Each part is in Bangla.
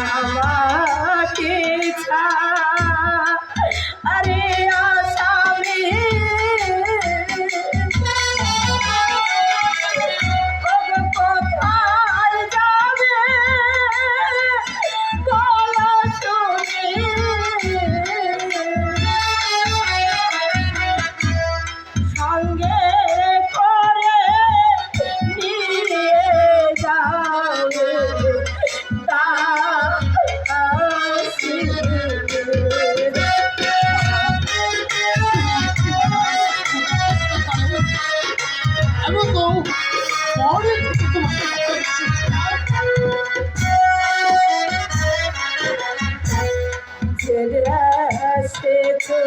আমার কাছের আসেছো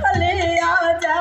হলে আজা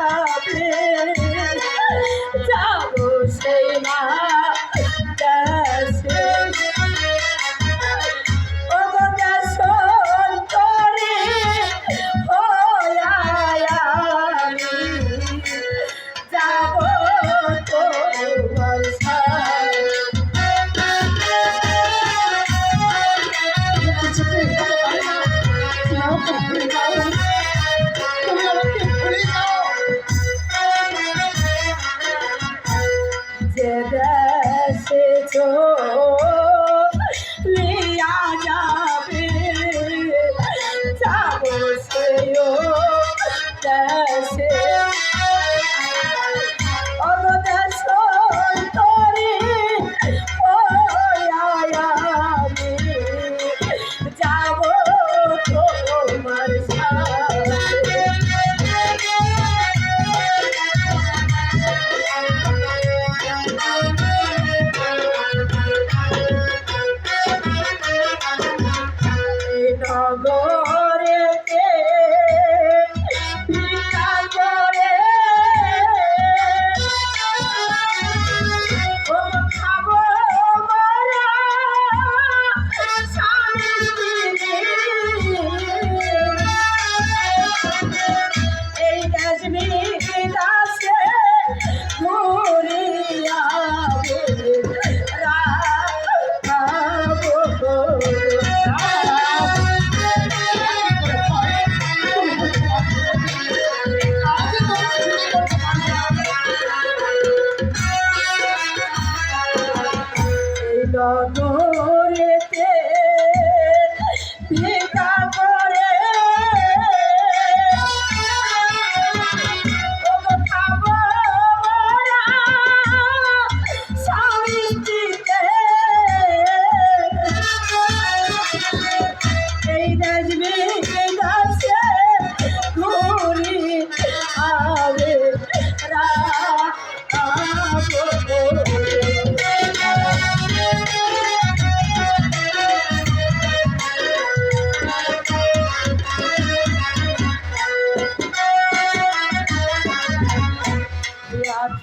Yeah.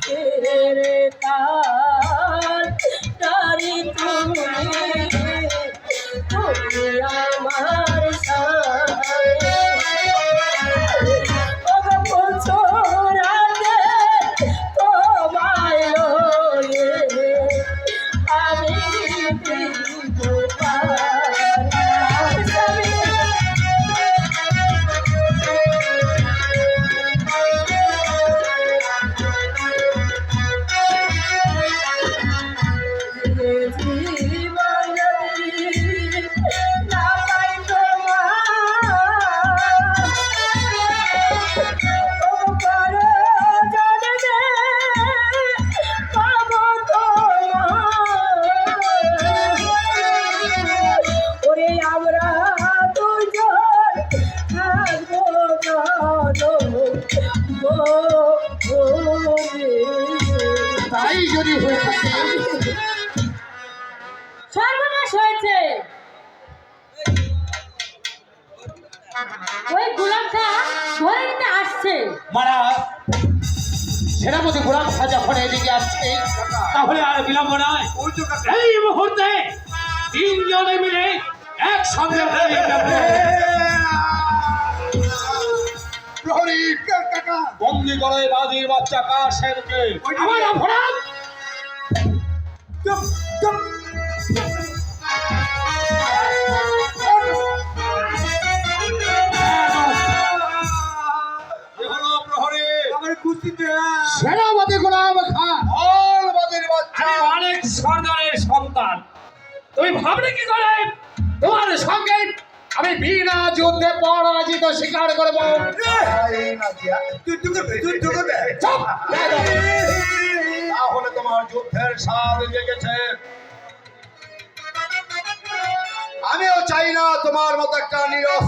तेरे का সর্বনাশ হয়েছে। ওই গোলামটা ধরে নিতে আসছে। মারা সেনাপতি গোলাম খা যখন এদিকে আসছে। তাহলে আর বিলম্ব নয়। এই মুহূর্তে তিনজনে মিলে একসঙ্গে বাচ্চা কার সেনকে? সেনাপতি গোলাম হ্যাঁ। বাচ্চা। অনেক সর্দারের সন্তান। তুমি ভাবলে কি করে? তোমার সঙ্গে আমি বিনা যুদ্ধে পরাজিত স্বীকার করব! তাহলে তোমার যুদ্ধের স্বাদ জেগেছে। আমিও চাই না তোমার মতো একটা নিরস